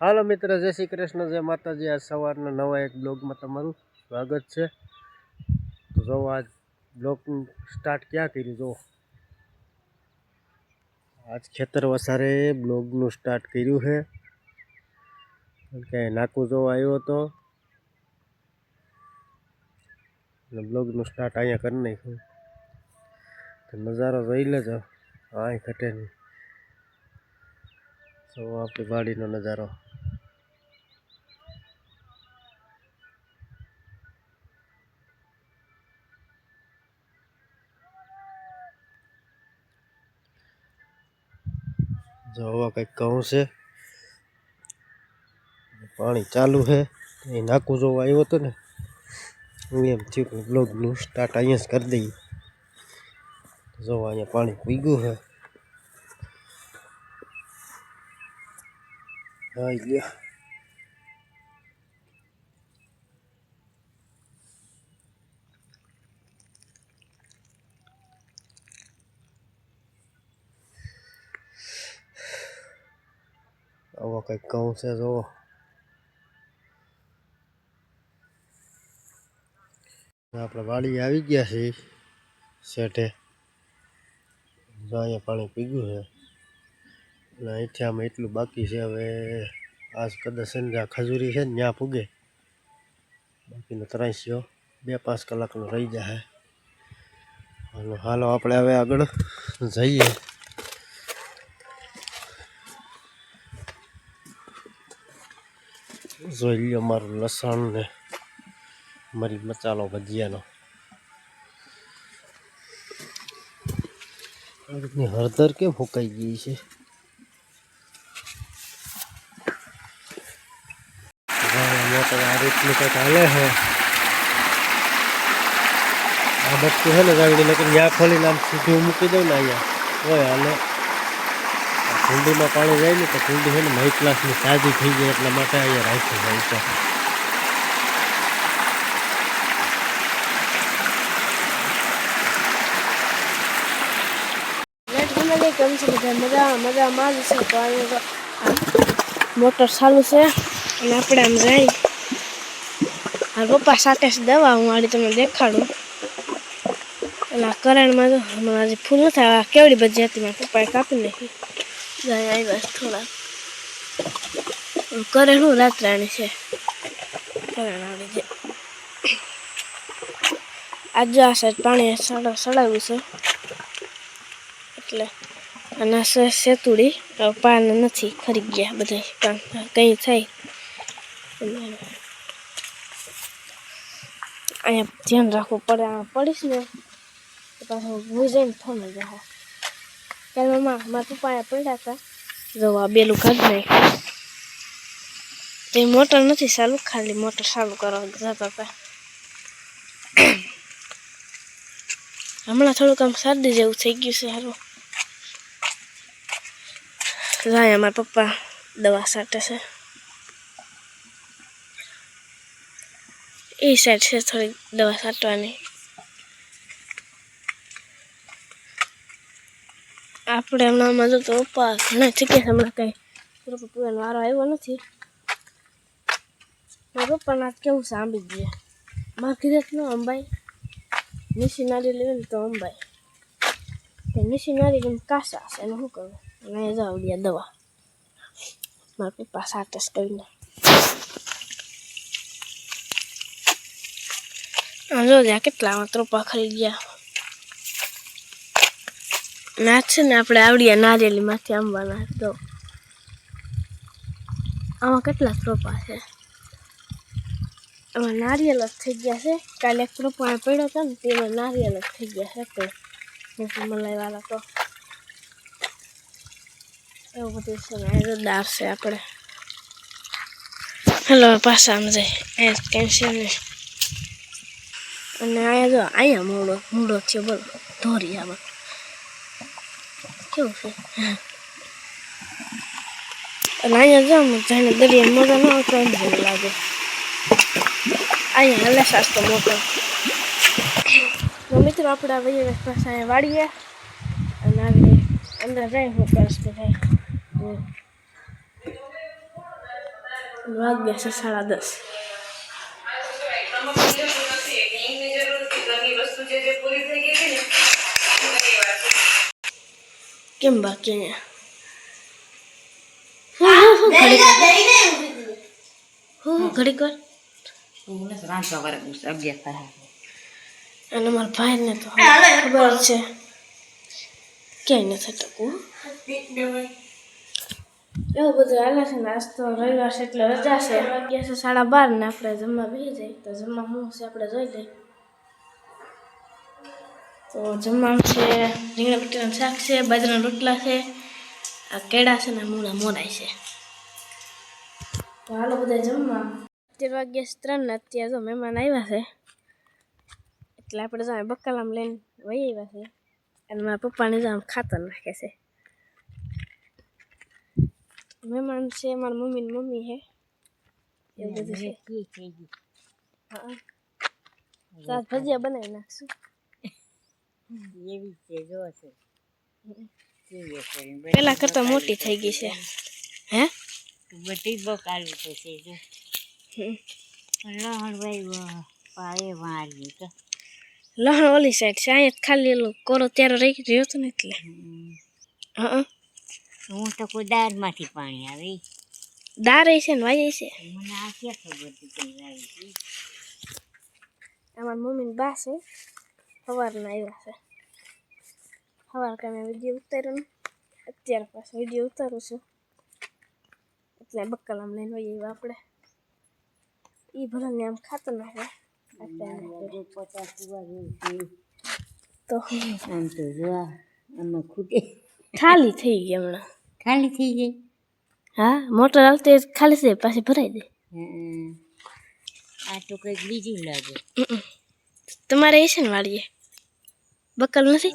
હાલો મિત્ર, જય શ્રી કૃષ્ણ, જય માતાજી. આજ સવારના નવા એક બ્લોગમાં તમારું સ્વાગત છે. તો જો આજ બ્લોગ સ્ટાર્ટ ક્યાં કર્યું? જો. આજ ખેતર વસારે બ્લોગનું સ્ટાર્ટ કર્યું છે. ક્યાંય નાકું જોવા આવ્યો હતો. અને બ્લોગનું સ્ટાર્ટ અહીંયા કરી નાખ્યું. તો નજારો જોઈ લેજો. અહીં ઘટે નહીં સૌ આપણી વાડીનો નજારો. જો હવા કંઈક કહું છે. પાણી ચાલુ છે. એ નાકું જોવા આવ્યો હતો ને. હું એમ થયું કે બ્લોગનું સ્ટાર્ટ અહીંયા જ કરી દઈએ. જો અહીંયા પાણી પીગું છે. હા, લ્યો. આવો કંઈક કહું છે જોવો આપણે વાડી આવી ગયા છીએ શેઠે જો અહીંયા પાણી પીગું છે અને અહીંથી આમાં એટલું બાકી છે હવે આજ કદાચ સંજા ખજૂરી છે ને ત્યાં પૂગે બાકીનો ત્રાંસ્યો બે પાંચ કલાકનો રહી જાય હાલો હાલો આપણે હવે આગળ જઈએ જોઈ લ્યો મારું લસણ ને મારી મસાલો ભજીયાનો. આ રીતની હળદર કેમ ફૂંકાઈ ગઈ છે? મોટર આ રીતનું કંઈક હાલે છે આ બચતું છે ને ગાડી નકર ત્યાં ખોલીને આમ સીધું મૂકી દઉં ને અહીંયા. હોય હાલે. આ કુંડીમાં પાણી જાય ને તો કુંડી છે ને માઈ ક્લાસની તાજી થઈ જાય એટલા માટે અહીંયા રાખ્યું હોય છે. મજા મજામાં જ છે. મોટર ચાલુ છે. અને આપણે આમ જઈ આ પપ્પા સાથે દવા હું આડી તમને દેખાડું. એલા કરણમાં જો હમણાં હજી ફૂલ નથી કેવડી બધી હતી મારા પપ્પાએ કાપી નાખી. જાય આવ્યા થોડા કરેલું રાત્રાણી છે. કરણ છે. આજે આ સાઈડ પાણી સડા, સડાવ્યું છે. એટલે અને સેતુડી પાન નથી. ખરી ગયા બધા પાન કંઈ થાય. અહીંયા ધ્યાન રાખવું પડે. પડીશ ને પાછું ભૂજાઈને થમી જાય ત્યારે મમ્મા મારા પપ્પાએ પડ્યા હતા જવા બેલું કાઢી તે મોટર નથી ચાલુ ખાલી મોટર ચાલુ કરવા જતા હતા હમણાં થોડુંક આમ શરદી જેવું થઈ ગયું છે સારું જાય અમારા પપ્પા દવા સાટે છે એ સાઈડ છે થોડીક દવા સાટવાની આપણે હમણાં જો તો પપ્પા ઘણા જગ્યાએ હમણાં કંઈ પૂરો પીવાનો વારો આવ્યો નથી. મારા પપ્પાને હાથ કેવું સાંભળી દઈએ મારે કીધે ન અંબાઈ. નીસી નારી ને તો અંબાઈ. તે નારી લઈને કાસા છે એનું શું કરવું? અને એ જાવ લ્યા દવા. મારા પપ્પા સાટસ કરીને જો જ્યાં કેટલા ત્રોપા ખરી ગયા. ના, છે ને, આપણે આવડિયા નારિયેલીમાંથી આંબાના તો આમાં કેટલા પ્રોપા છે? એમાં નારિયેલ જ થઈ ગયા છે. કાલે એક પ્રોપા પડ્યો હતો ને, તેમાં નારિયેલ જ થઈ ગયા છે તો મલાઈવાળા તો. એવું બધું છે ને જોરદાર દાર છે આપણે. હેલો પાછા આમ જાય એ કેન્સલ ને અને અહીંયા જો, અહીંયા મૂળો મૂળો છે, બોલો, ધોરી આમાં કેવું અને અહીંયા જાઉં જાણે દરિયા મોટો ન આવતો એમ લાગે અહીંયા હલે સાસ્તો મોટો મિત્રો આપણે આ પાસે અહીંયા વાળીએ અને આવી અંદર જાય હું કરશ જાય વાગ્યા છે દસ કેમ બાકી ઘડીક વાર અને મારા ભાઈને તો ખબર છે ક્યાંય નથી ટકવું એવું બધું હાલે છે ને આજ તો રવિવાર છે એટલે રજા છે વાગ્યા છે સાડા બાર ને આપણે જમવા બેસી જાય તો જમવા હું છે આપણે જોઈ લઈએ તો જમવાનું છે રીંગણા બટાટાનું શાક છે બાજરાના રોટલા છે આ કેળા છે ને મૂળા મોડાય છે. તો હાલો બધા જમવા. અત્યારે વાગ્યા ત્રણ ને અત્યારે તો મહેમાન આવ્યા છે એટલે આપણે તો બકાલામ લઈને વહી આવ્યા છે. અને મારા પપ્પાને આમ ખાતર નાખે છે. મહેમાન છે મારા મમ્મી ને મમ્મી છે. એવું બધું છે. હા સાત ભજીયા બનાવી નાખશું. એવી છે જો છે. પેલા કરતા મોટી થઈ ગઈ છે. હે? બધી બહુ તો છે જો હમ. લહણ ભાઈ પાએ મારી તો. લહણ ઓલી સાઈડ છે અહીંયા ખાલી કોરો ત્યારે રહી રહ્યો હતો ને એટલે. હા હું. તો કોઈ દાળમાંથી પાણી આવે દાર છે ને વાય છે. મને આ ક્યાં ખબર હતી અમારી મમ્મીને બા છે. સવારના આવ્યા છે સવાર કામે વીડિયો ઉતાર્યો ને અત્યારે પાછો વીડિયો ઉતારું છું એટલે બક્કલામ લઈને વહી આવ્યા આપણે એ ભલે ને આમ ખાતો નાખે તો આમ તો જોવા આમાં ખૂટે ખાલી થઈ ગઈ હમણાં ખાલી થઈ ગઈ હા મોટર આવતી ખાલી છે પાછી ભરાઈ દે. આ તો કંઈક બીજું લાગે તમારે એ છે ને વાળીએ બકાલ નથી?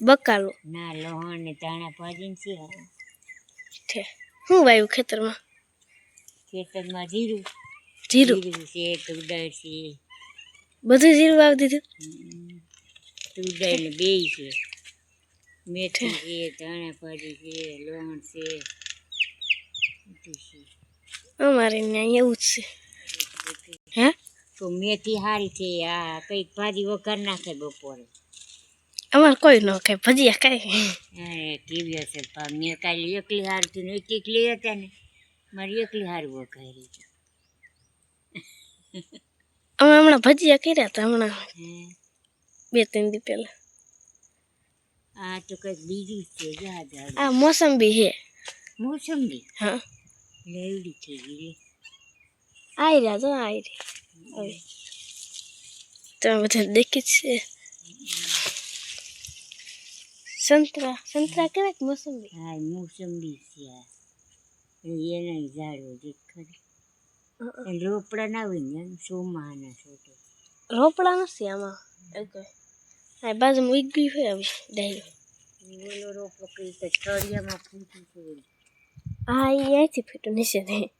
બકાલો. ના લોહણ ને ધાણા ભાજીને છે. છે શું વાવ્યું ખેતરમાં? ખેતરમાં જીરું. જીરું? છે તુડર છે. બધું જીરું વાવી દીધું. તુડર ને બેય છે. મેથી છે ધાણા ભાજી છે લોહણ છે. છે. અમારે અહીંયા એવું જ છે. હે? તો મેથી સારી છે આ કંઈક ભાજી વઘાર નાખે બપોરે. અમારે કોઈ ન ખાય ભજીયા કાંઈ અરે કેવી હશે મેં કાલે એકલી હારતી ને એક એકલી હતા ને મારી એકલી હારું કરી. છે અમે હમણાં ભજીયા કર્યા હતા હમણાં બે ત્રણ દી પહેલા. આ તો કંઈક બીજું છે આ મોસંબી છે. મોસંબી? હા. લેવડી થઈ ગઈ આવી રહ્યા તો આવી રહ્યા હવે તમે બધા દેખી છે. સંતરા સંતરા કેવાય કે મોસંબી હા મોસંબી છે એના ઝાડો જે ખરી રોપડા ના હોય ને એમ સોમાના છોટો રોપડા નથી આમાં આ બાજુમાં ઉગી હોય હવે ડાયરો ઓલો રોપડો કઈ તો તળિયામાં ફૂટી છે હા એ અહીંથી ફીટું નીચે નહીં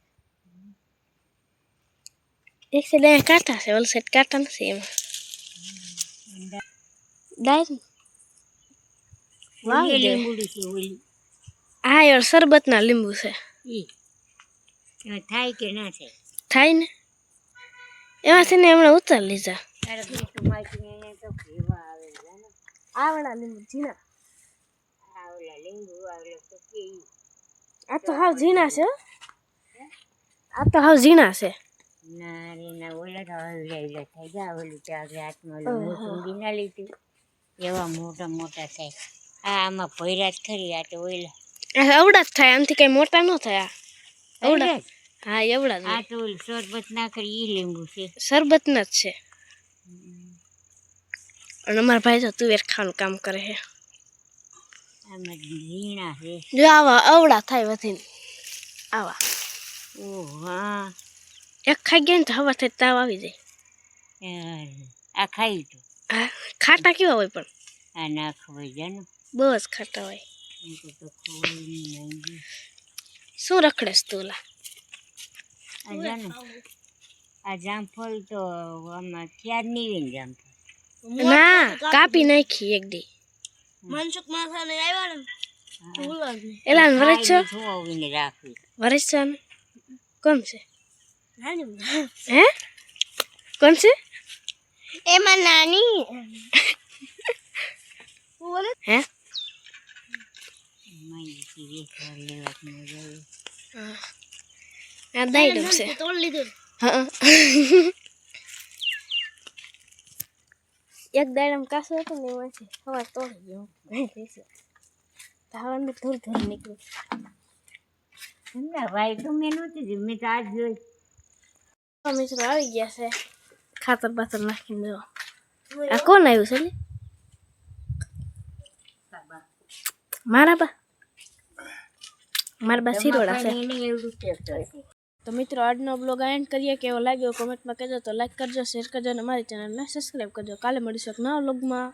એક સાઈડ કાંટા છે ઓલ સાઈડ કાંટા નથી એમાં ડાયરો ઓલી લીંબુડી છે ઓલી. હા યાર શરબતના લીંબુ છે. ઈ. થાય કે ના થાય? થાય ને? હમણાં ઉતાર લીધા. આવડા લીંબુ ઝીણા. આ લીંબુ તો કે આ તો હાવ ઝીણા છે હો. આ તો હાવ ઝીણા છે. ના રે ના ઓલા તો હવલા થઈ ગયા ઓલું ત્યાં હાથમાં લીધું. એવા મોટા મોટા થાય આમાં ભૈરા જ ખરી આ તો ઓઈલા આ અવડા જ થાય આમથી કઈ મોટા ન થયા. અવડા હા એવડા જ આ તો શરબત ના કરી ઈ લીંબુ છે. શરબતના જ છે. અને અમારા ભાઈ તો તુવેર ખાવાનું કામ કરે છે. ઝીણા છે. જો આવા અવડા થાય વધીને. આવા. ઓહ હા. એક ખાઈ ગયા ને તો હવા થાય તાવ આવી જાય. આ ખાઈ તો. ખાટા કેવા હોય પણ? આ ના ખવાય જાનો. બહુ ખાતા હોય. શું રખડેસ તું આ જામફળ તો આમાં ક્યાં હોય જામફળ. ના કાપી નાખી એક દી. મનસુખ માથાને આવ્યા ને એલા વરસ છો? વરસ છો કોણ છે? હે? કોણ છે? એમાં નાની. હે? આ દાઈડમ છે. હા. એક દાડમ કાસો હતો ને એમાંથી હવા તોડી ગયો. ધાવાનું થોડું થોડું નીકળ્યું ના ભાઈ તો મેં નહોતી જોઈ મેં તો આજ જોઈ. મિત્રો આવી ગયા છે. ખાતર બાતર નાખીને જો. આ કોણ આવ્યું છે ને મારા બા. મારા બા સિરોડા છે. તો મિત્રો આજનો બ્લોગ એન્ડ કરીએ. કેવો લાગ્યો? કોમેન્ટમાં કહેજો તો લાઈક કરજો શેર કરજો અને મારી ચેનલને સબસ્ક્રાઈબ કરજો. કાલે મળીશું એક નવા બ્લોગમાં